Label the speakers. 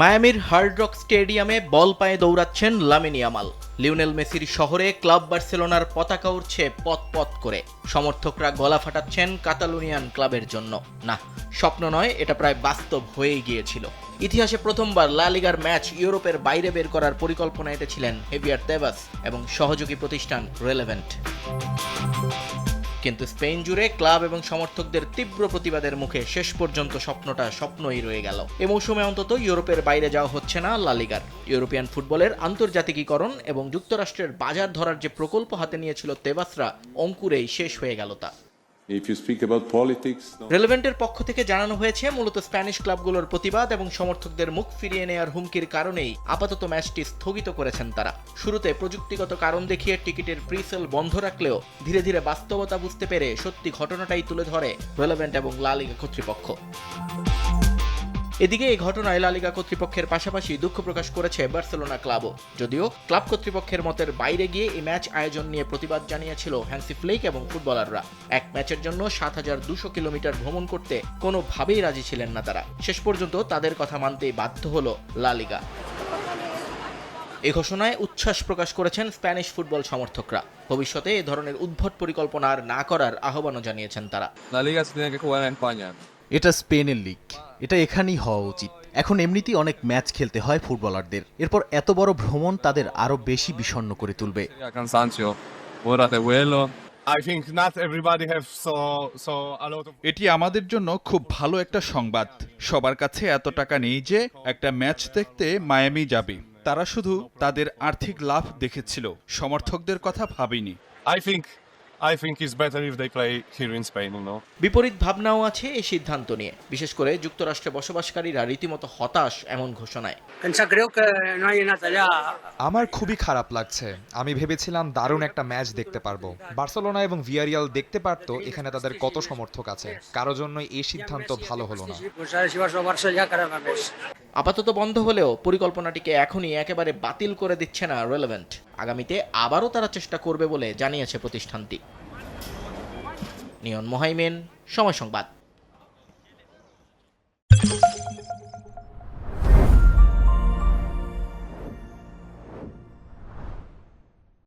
Speaker 1: মায়ামির hard rock স্টেডিয়ামে বল পায়ে দৌড়াচ্ছেন Lamine আমাল Lionel মেসির শহরে ক্লাব বার্সেলোনার পতাকা উঠছে পথ পথ করে। সমর্থকরা গলা ফাটাচ্ছেন কাতালুনিয়ান ক্লাবের জন্য। না, স্বপ্ন নয়, এটা প্রায় বাস্তব হয়েই গিয়েছিল। ইতিহাসে প্রথমবার লা লিগার ম্যাচ ইউরোপের বাইরে বের করার পরিকল্পনা এঁটেছিলেন হেভিয়ার তেবাস এবং সহযোগী প্রতিষ্ঠান রেলেভেন্ট। কিন্তু স্পেন জুড়ে ক্লাব এবং সমর্থকদের তীব্র প্রতিবাদের মুখে শেষ পর্যন্ত স্বপ্নটা স্বপ্নই রয়ে গেল। এ মৌসুমে অন্তত ইউরোপের বাইরে যাওয়া হচ্ছে না লালিগার ইউরোপিয়ান ফুটবলের আন্তর্জাতিকীকরণ এবং যুক্তরাষ্ট্রের বাজার ধরার যে প্রকল্প হাতে নিয়েছিল তেবাসরা, অঙ্কুরেই শেষ হয়ে গেল তা। রেলেভেন্টের পক্ষ থেকে জানানো হয়েছে, মূলত স্প্যানিশ ক্লাবগুলোর প্রতিবাদ এবং সমর্থকদের মুখ ফিরিয়ে নেয়ার হুমকির কারণেই আপাতত ম্যাচটি স্থগিত করেছেন তারা। শুরুতে প্রযুক্তিগত কারণ দেখিয়ে টিকিটের প্রিসেল বন্ধ রাখলেও ধীরে ধীরে বাস্তবতা বুঝতে পেরে সত্যি ঘটনাটাই তুলে ধরে রেলেভেন্ট এবং লালিগা কর্তৃপক্ষ। এদিকে এই ঘটনায় লালিগা কর্তৃপক্ষের পাশাপাশি দুঃখ প্রকাশ করেছে বার্সেলোনা ক্লাবও। যদিও ক্লাব কর্তৃপক্ষের মতের বাইরে গিয়ে এই ম্যাচ আয়োজন নিয়ে প্রতিবাদ জানিয়েছিল হ্যান্সি ফ্লেক এবং ফুটবলাররা। এক ম্যাচের জন্য সাত হাজার দুশো কিলোমিটার ভ্রমণ করতে কোনোভাবেই রাজি ছিলেন না তারা। শেষ পর্যন্ত তাদের কথা মানতেই বাধ্য হলো লালিগা এ ঘোষণায় উচ্ছ্বাস প্রকাশ করেছেন স্প্যানিশ ফুটবল সমর্থকরা। ভবিষ্যতে এ ধরনের উদ্ভট পরিকল্পনা আর না করার আহ্বানও জানিয়েছেন তারা.
Speaker 2: এটা স্পেনের লিগ। এটা এখানেই হওয়া উচিত। এখন এমনিতেই অনেক ম্যাচ খেলতে হয় ফুটবলারদের। এরপর এত বড় ভ্রমণ তাদের আরও বেশি বিষণ্ণ করে তুলবে।
Speaker 3: এটি আমাদের জন্য খুব ভালো একটা সংবাদ। সবার কাছে এত টাকা নেই যে একটা ম্যাচ দেখতে মায়ামি যাবে। তারা শুধু তাদের আর্থিক লাভ দেখেছিল। সমর্থকদের কথা ভাবেনি।
Speaker 4: I think I think it's better if they play here in Spain, you know.
Speaker 1: বিপরীত ভাবনাও আছে এই সিদ্ধান্ত নিয়ে। বিশেষ করে যুক্তরাষ্ট্রে বসবাসকারীরা রীতিমতো হতাশ এমন ঘোষণায়.
Speaker 5: আমার খুবই খারাপ লাগছে। আমি ভেবেছিলাম দারুণ একটা ম্যাচ দেখতে পারব। বার্সেলোনা এবং ভিয়ারিয়াল দেখতে পারতো এখানে তাদের কত সমর্থক আছে। কারও জন্য এই সিদ্ধান্ত ভালো হলো না.
Speaker 1: আপাতত বন্ধ হলেও পরিকল্পনাটিকে এখনই একেবারে বাতিল করে দিচ্ছে না রেলেভেন্ট। আগামীতে আবারও তারা চেষ্টা করবে বলে জানিয়েছে প্রতিষ্ঠানটি। নিয়ন মোহাইমেন সময় সংবাদ।